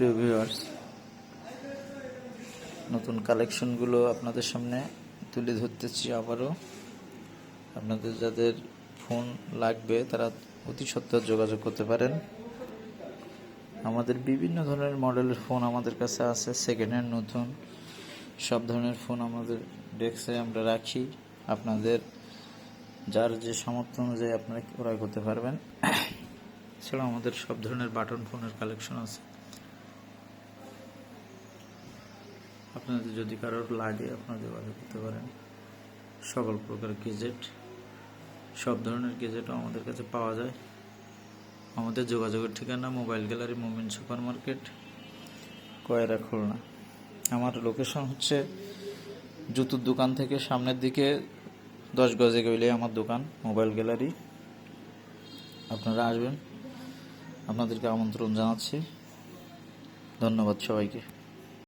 প্রিয় ভিউয়ার্স নতুন কালেকশনগুলো আপনাদের সামনে তুলে ধরতেছি আবারও। আপনাদের যাদের ফোন লাগবে, তারা অতি সত্ত্বর যোগাযোগ করতে পারেন। আমাদের বিভিন্ন ধরনের মডেলের ফোন আমাদের কাছে আছে সেকেন্ড হ্যান্ড নতুন। সব ধরনের ফোন আমাদের ডেস্কে আমরা রাখি। আপনাদের যার যে সামর্থ্য অনুযায়ী আপনারা ক্রয় করতে পারবেন। এছাড়াও আমাদের সব ধরনের বাটন ফোনের কালেকশন আছে। আপনাদের যদি কারোর লাগে, আপনারা যোগাযোগ করতে পারেন। সকল প্রকার গেজেট সব ধরনের গেজেটও আমাদের কাছে পাওয়া যায়। আমাদের যোগাযোগের ঠিকানা mobile gallery Momin super market Koyra Khulna. আমার লোকেশন হচ্ছে জুতোর দোকান থেকে সামনের দিকে দশ গজে গেলে আমার দোকান, মোবাইল গ্যালারি। আপনারা আসবেন। আপনাদেরকে আমন্ত্রণ জানাচ্ছি। ধন্যবাদ সবাইকে।